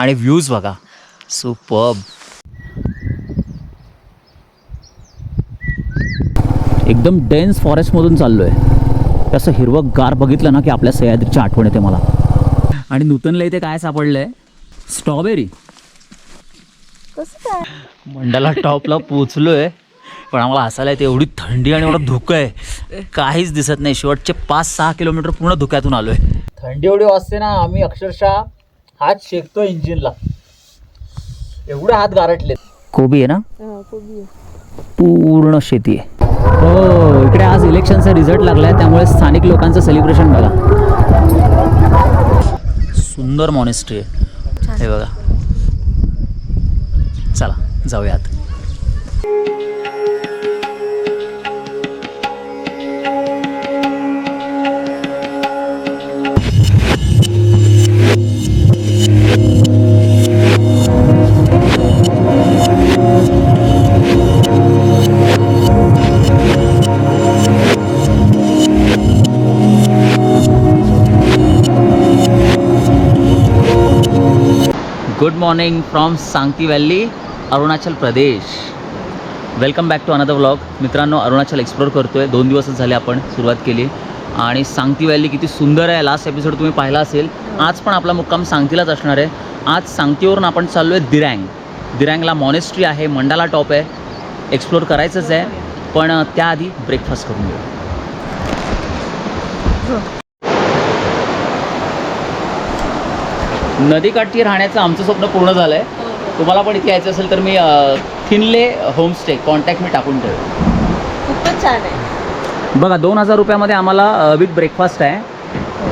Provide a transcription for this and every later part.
आणि व्ह्यूज बघा. सुपर्ब एकदम डेन्स फॉरेस्टमधून चाललो आहे तसं हिरवं गार बघितलं ना की आपल्या सह्याद्रीची आठवण येते मला. आणि नूतनला इथे काय सापडलं आहे स्ट्रॉबेरी कसं काय? मंडाला टॉपला पोचलो आहे पण आम्हाला हसायला येते. एवढी थंडी आणि एवढं धुकं आहे. काहीच दिसत नाही. शेवटचे पाच सहा किलोमीटर पूर्ण धुक्यातून आलो आहे थंडी एवढी वाजते ना आम्ही अक्षरशः हात शेकतो इंजिनला. एवढे हात गारटले कोबी आहे ना? हा, कोबी आहे. पूर्ण शेती आहे. हो. इकडे आज इलेक्शनचा रिझल्ट लागलाय त्यामुळे स्थानिक लोकांचं सेलिब्रेशन बघा. सुंदर मॉनेस्ट्री आहे. हे बघा. चला जाऊयात. Morning from Sangti valley Arunachal Pradesh welcome back to another vlog मित्रांनो अरुणाचल एक्सप्लोर करतो आहे दोन दिवसच झाले आपण सुरुवात केली. आणि सांगती व्हॅली किती सुंदर आहे. लास्ट एपिसोड तुम्ही पाहिला असेल. आज पण आपला मुक्काम सांगतीलाच असणार आहे. आज सांगतीवरून आपण चाललो आहे दिरँग दिरँगला मॉनेस्ट्री आहे. मंडाला टॉप आहे. एक्सप्लोर करायचंच आहे. पण त्याआधी ब्रेकफास्ट करून घेऊ. हो. नदीकाठी राहण्याचं आमचं स्वप्न पूर्ण झालं आहे तुम्हाला पण इथे यायचं असेल तर मी थिनले होमस्टे कॉन्टॅक्ट मी टाकून ठेवेल. खूपच छान आहे. बघा दोन हजार रुपयामध्ये आम्हाला विथ ब्रेकफास्ट आहे.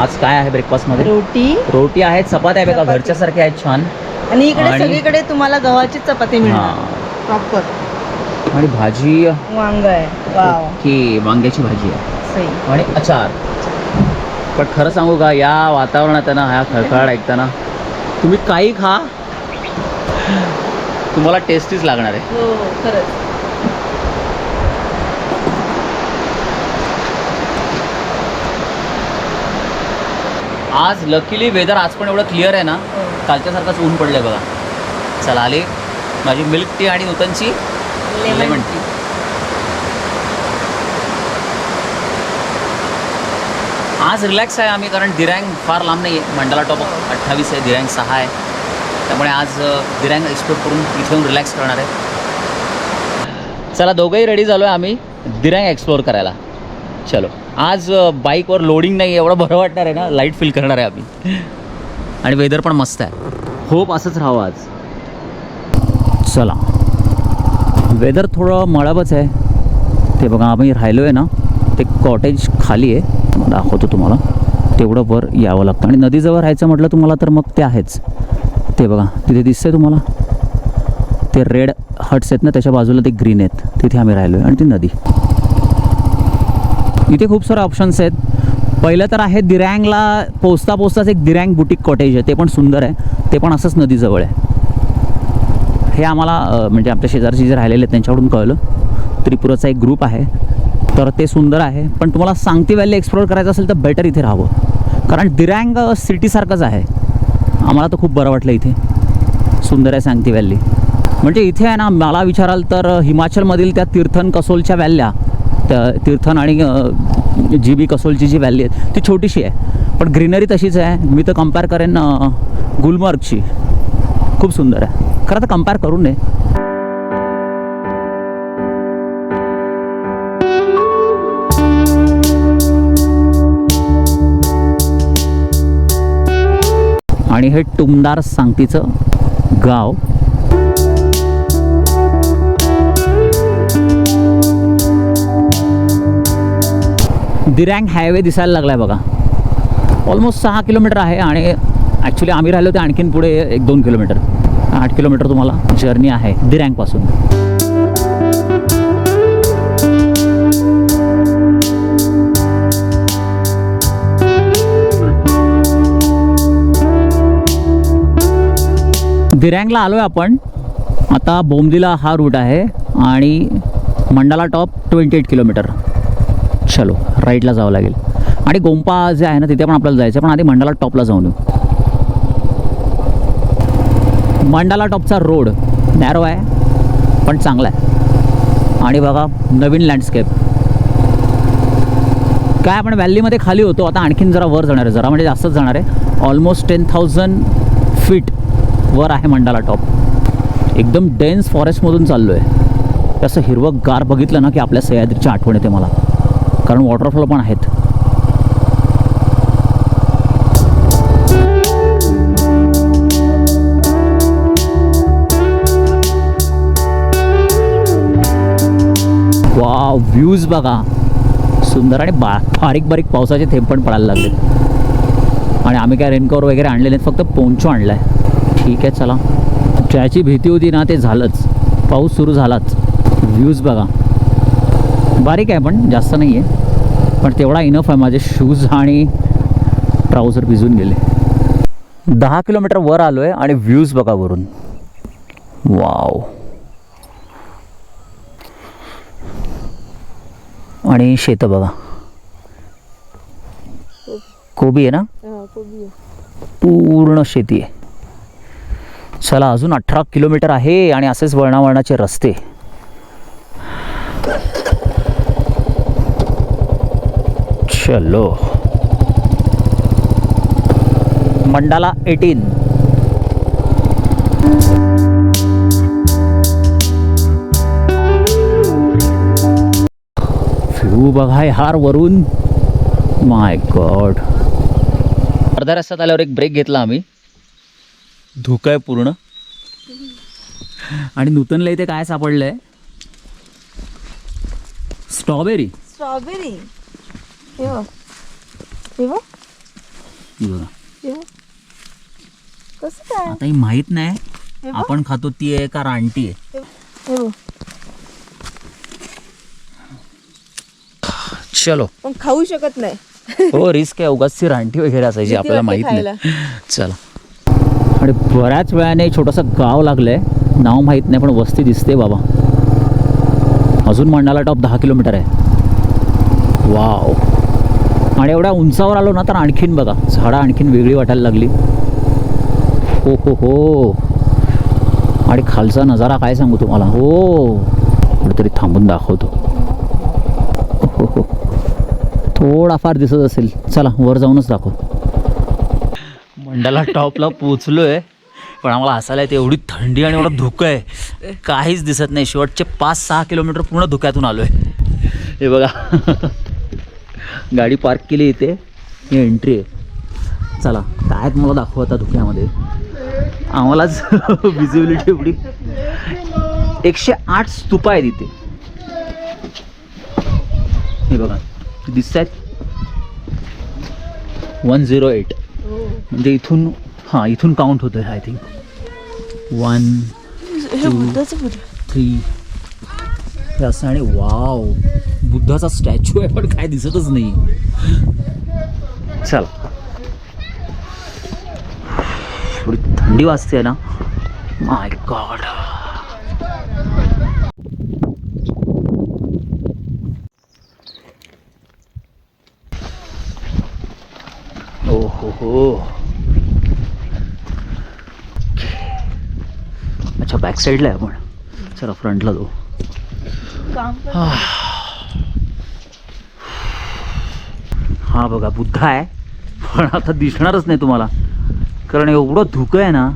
आज काय आहे ब्रेकफास्टमध्ये? रोटी. रोटी आहेत चपात्या आहे बघा. घरच्यासारख्या आहेत छान. आणि इकडे सगळीकडे तुम्हाला गव्हाची चपाती मिळणार. हां. प्रॉपर आणि भाजी वांग आहे. की वांग्याची भाजी आहे. आणि अचार. पण खरं सांगू का या वातावरणात ना ह्या खळखळाट ऐकताना तुम्ही काही खा. तुम्हाला टेस्टीच लागणार आहे. हो खरंच. आज लकीली वेदर आज पण एवढं क्लिअर आहे ना कालच्यासारखंच ऊन पडलंय बघा. चला आली. माझी मिल्क टी आणि नूतनची लेमन टी आज रिलॅक्स आहे आम्ही कारण दिरँग फार लांब नाही आहे मंडाला टॉप अठ्ठावीस आहे दिरँग सहा आहे. त्यामुळे आज दिरँग एक्सप्लोर करून इथे येऊन रिलॅक्स करणार आहे. चला दोघंही रेडी झालो आहे आम्ही दिरँग एक्सप्लोर करायला. चलो. आज बाईकवर लोडिंग नाही एवढं बरं वाटणार आहे ना? लाइट फील करणार आहे आम्ही. आणि वेदर पण मस्त आहे. होप असंच राहावं आज. चला. वेदर थोडं मळबच आहे. ते बघा आम्ही राहिलो आहे ना. ते कॉटेज खाली आहे. दाखवतो तुम्हाला. तेवढं वर यावं लागतं. आणि नदीजवळ राहायचं म्हटलं तुम्हाला तर मग ते आहेच. ते बघा तिथे दिसतंय तुम्हाला? ते रेड हट्स आहेत ना त्याच्या बाजूला ते ग्रीन आहेत. तिथे आम्ही राहिलो आहे आणि ती नदी. इथे खूप सारे ऑप्शन्स आहेत. पहिलं तर आहे दिरँगला पोचता पोचताच एक दिरँग बुटीक कॉटेज आहे. ते पण सुंदर आहे. ते पण असंच नदीजवळ आहे. हे आम्हाला म्हणजे आमच्या शेजारचे जे राहिलेले आहेत त्यांच्याकडून कळलं. त्रिपुराचा एक ग्रुप आहे. तर ते सुंदर आहे. पण तुम्हाला सांगती व्हॅली एक्सप्लोर करायचं असेल तर बेटर इथे राहावं. कारण दिरँग सिटीसारखंच आहे. आम्हाला तर खूप बरं वाटलं इथे. सुंदर आहे सांगती व्हॅली म्हणजे इथे आहे ना मला विचाराल तर हिमाचलमधील त्या तीर्थन कसोलच्या व्हॅल्या त्या तीर्थन आणि जी बी कसोलची जी व्हॅली आहे ती छोटीशी आहे. पण ग्रीनरी तशीच आहे. मी तर कंपेअर करेन गुलमर्गची. खूप सुंदर आहे. खरं तर कंपेअर करू नये. आणि हे टुमदार सांगतीचं गाव. दिरँग हायवे दिसायला लागला आहे बघा. ऑलमोस्ट सहा किलोमीटर आहे आणि ॲक्च्युली आम्ही राहिलो ते आणखीन पुढे एक दोन किलोमीटर. आठ किलोमीटर तुम्हाला जर्नी आहे दिरँगपासून दिरँगला आलो आहे आपण. आता बोमदिला हा रूट आहे आणि Mandala top twenty eight kilometre चलो राईटला जावं लागेल. आणि गोंपा जे आहे ना तिथे पण आपल्याला जायचं आहे, पण आधी मंडाला टॉपला जाऊन येऊ. मंडाला टॉपचा रोड नॅरो आहे पण चांगला आहे. आणि बघा नवीन लँडस्केप काय आपण व्हॅलीमध्ये खाली होतो आता आणखीन जरा वर जाणार आहे जरा म्हणजे जास्तच जाणार आहे. ऑलमोस्ट टेन थाउजंड फीट वर आहे मंडाला टॉप एकदम डेन्स फॉरेस्टमधून चाललो आहे असं हिरवं गार बघितलं ना की आपल्या सह्याद्रीची आठवण येते मला. कारण वॉटरफॉल पण आहेत. वा व्ह्यूज बघा. सुंदर आणि बा बारीक बारीक पावसाचे थेंब पण पडायला लागले आणि आम्ही काय रेनकोवर वगैरे आणले नाहीत फक्त पोंचो आणला आहे ठीक आहे चला. ज्याची भीती होती ना ते झालंच. पाऊस सुरू झालाच. व्ह्यूज बघा. बारीक आहे पण जास्त नाही आहे पण तेवढा इनफ आहे माझे शूज आणि ट्राउझर भिजून गेले. दहा किलोमीटर वर आलो आहे आणि व्ह्यूज बघा वरून. वाव आणि शेतं बघा. कोबी आहे ना? पूर्ण शेती आहे. चला अजून अठरा किलोमीटर आहे आणि असेच वळणावळणाचे रस्ते. चलो. Mandala eighteen. व्ह्यू बघा हार वरून. माय गॉड अर्ध्या रस्त्यात आल्यावर एक ब्रेक घेतला आम्ही. धुकं आहे पूर्ण. आणि नूतनला इथे काय सापडलंय? स्ट्रॉबेरी स्ट्रॉबेरी आता ही माहीत नाही. आपण खातो ती आहे का रानटी आहे? चलो. पण खाऊ शकत नाही. हो रिस्क आहे. उगाच ती रानटी वगैरे असायची. आपल्याला माहीत. नाही. चला. आणि बऱ्याच वेळाने छोटंसं गाव लागलं आहे नाव माहीत नाही पण वस्ती दिसते बाबा. अजून मंडाला टॉप दहा किलोमीटर आहे. वाव. आणि एवढ्या उंचावर आलो ना तर आणखीन बघा झाडं आणखीन वेगळी वाटायला लागली. हो हो हो. आणि खालचा नजारा काय सांगू तुम्हाला? हो. कुठेतरी थांबून दाखवतो. हो हो. हो. थोडाफार दिसत असेल. चला वर जाऊनच दाखव. मंडाला टॉपला पोचलोय पण आम्हाला हसायला येते. एवढी थंडी आणि एवढं धुकं आहे. काहीच दिसत नाही. शेवटचे पाच सहा किलोमीटर पूर्ण धुक्यातून आलोय. हे बघा. गाडी पार्क केली इथे. ही एंट्री आहे. चला काय तुम्हाला दाखवू आता धुक्यामध्ये? आम्हालाच विजिबिलिटी एवढी एकशे आठ स्तूपा आहेत इथे. हे बघा. दिसत आहेत वन झिरो एट. म्हणजे इथून हां इथून काउंट होतं आय थिंक वन थ्री असं आणि वाव बुद्धाचा स्टॅच्यू आहे पण काय दिसतच नाही. चल. थोडी थंडी वाजते ना? माय गॉड ओ हो हो अच्छा बॅक साईडला आहे आपण चला फ्रंटला जाऊ. हा. बघा बुद्ध आहे पण आता दिसणारच नाही तुम्हाला. कारण एवढं धुकं आहे ना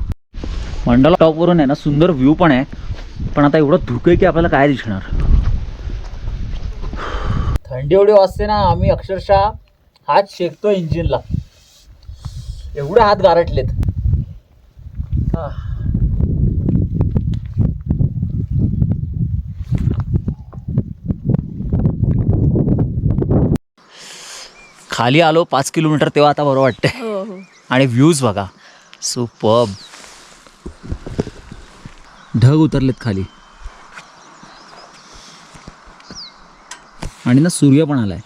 मंडाला टॉपवरून आहे ना सुंदर व्ह्यू पण आहे. पण आता एवढं धुकं आहे की आपल्याला काय दिसणार? थंडी एवढी वाजते ना आम्ही अक्षरशः हात शेकतो इंजिनला एवढे हात गारटलेत खाली आलो पाच किलोमीटर तेव्हा आता बरं वाटतंय. हो हो. आणि व्ह्यूज बघा. सुपब ढग उतरलेत खाली. आणि ना सूर्य पण आलाय.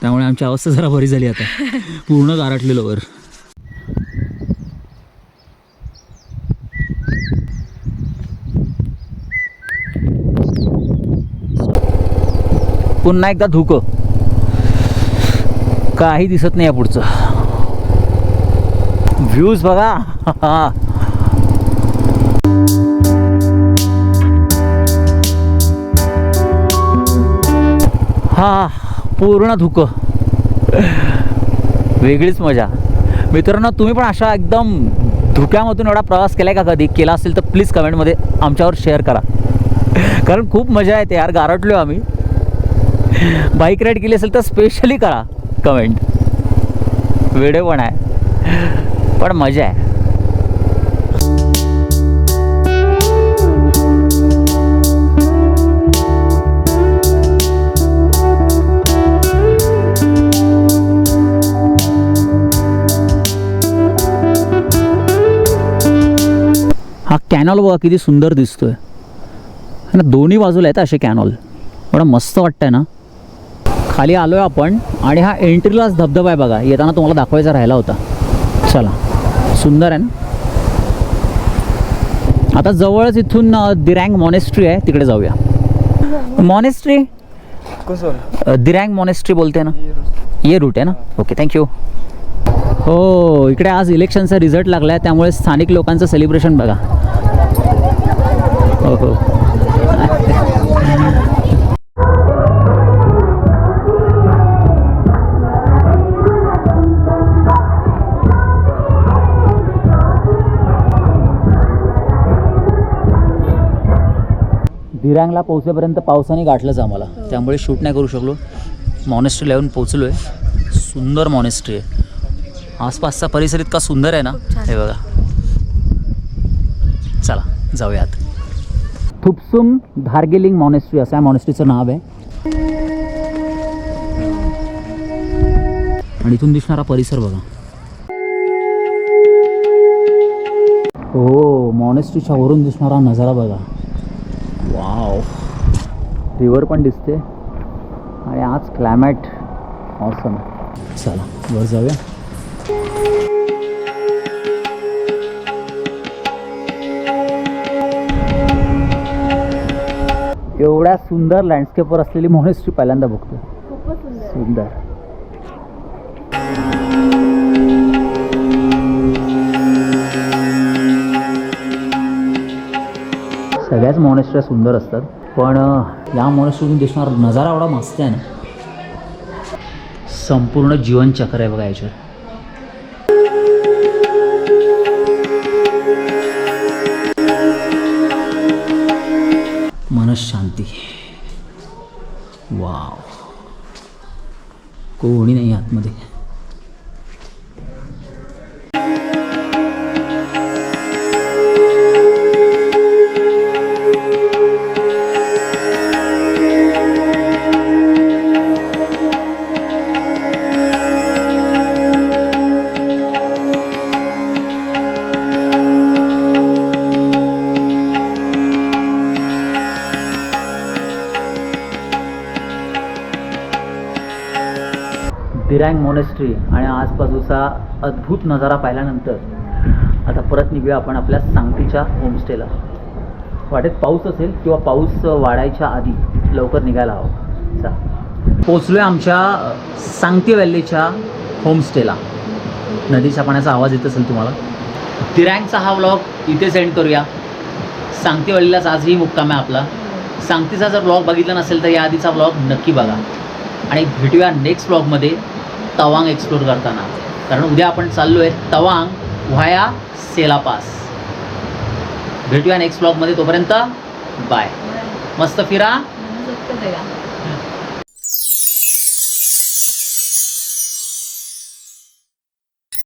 त्यामुळे आमची अवस्था जरा बरी झाली आता. पूर्ण गारटलेलो वर. पुन्हा एकदा धुकं. काही दिसत नाही या पुढचं. व्ह्यूज बघा. हा पूर्ण धुकं. वेगळीच मजा. मित्रांनो तुम्ही पण अशा एकदम धुक्यामधून एवढा प्रवास केला का कधी? केला असेल तर प्लीज कमेंटमध्ये आमच्यावर शेअर करा. कारण खूप मजा येते यार गारटलो आम्ही. बाईक राईड केली असेल तर स्पेशली करा. कमेंट व्हिडिओ पण आहे पण मजा आहे हा कॅनॉल बघा किती सुंदर दिसतोय. ना दोन्ही बाजूला आहेत असे कॅनॉल एवढं मस्त वाटतंय ना. खाली आलो आहे आपण आणि हा एंट्रीलाच धबधबा आहे बघा. येताना तुम्हाला दाखवायचा राहिला होता. चला. सुंदर आहे ना? आता जवळच इथून दिरँग मॉनेस्ट्री आहे. तिकडे जाऊया. मॉनेस्ट्री दिरँग मॉनेस्ट्री बोलते ना? ये रूट आहे ना? ओके थँक्यू हो इकडे आज इलेक्शनचा रिझल्ट लागला आहे त्यामुळे स्थानिक लोकांचं सेलिब्रेशन बघा. हो हो. दिरांगला पोहोचेपर्यंत पावसाने गाठलंच आम्हाला. त्यामुळे शूट नाही करू शकलो. मॉनेस्ट्रीला येऊन पोचलो आहे सुंदर मॉनेस्ट्री आहे. आसपासचा परिसर इतका सुंदर आहे ना. हे बघा. चला जाऊयात. थुपसुम धारगेलिंग मॉनेस्ट्री असं आहे मॉनेस्ट्रीचं नाव आहे. आणि इथून दिसणारा परिसर बघा. हो मॉनेस्ट्रीच्या वरून दिसणारा नजारा बघा. वाव. रिवर पण दिसते. आणि आज क्लायमॅट ऑसम चला वर जाऊया. एवढ्या सुंदर लँडस्केपवर असलेली मॉनेस्ट्री पहिल्यांदा बघतो सुंदर. सगळ्याच मॉनेस्ट्र्या सुंदर असतात पण या मॉनेस्ट्रीतून दिसणार नजारा एवढा मस्त आहे ना. संपूर्ण जीवनचक्र आहे बघा याच्यावर. मनशांती. वाव. कोणी नाही आतमध्ये. दिरँग मोनेस्ट्री आणि आजबाजूचा अद्भुत नजारा पाहिल्यानंतर आता परत निघूया आपण आपल्या सांगतीच्या होमस्टेला वाटेत पाऊस असेल किंवा पाऊस वाढायच्या आधी लवकर निघायला हवं. चा पोचलो आहे आमच्या सांगती व्हॅलीच्या होमस्टेला नदीच्या पाण्याचा आवाज येत असेल तुम्हाला. दिरँगचा हा व्लॉग इथे सेंड करूया. सांगती व्हॅलीलाच आजही मुक्काम आहे आपला. सांगतीचा जर ब्लॉग बघितला नसेल तर या आधीचा ब्लॉग नक्की बघा. आणि भेटूया नेक्स्ट ब्लॉगमध्ये तवांग एक्सप्लोर करताना. कारण उद्या आपण चाललो आहे तवांग व्हाया सेलापास भेटूया नेक्स्ट ब्लॉगमध्ये तोपर्यंत बाय मस्त फिरा.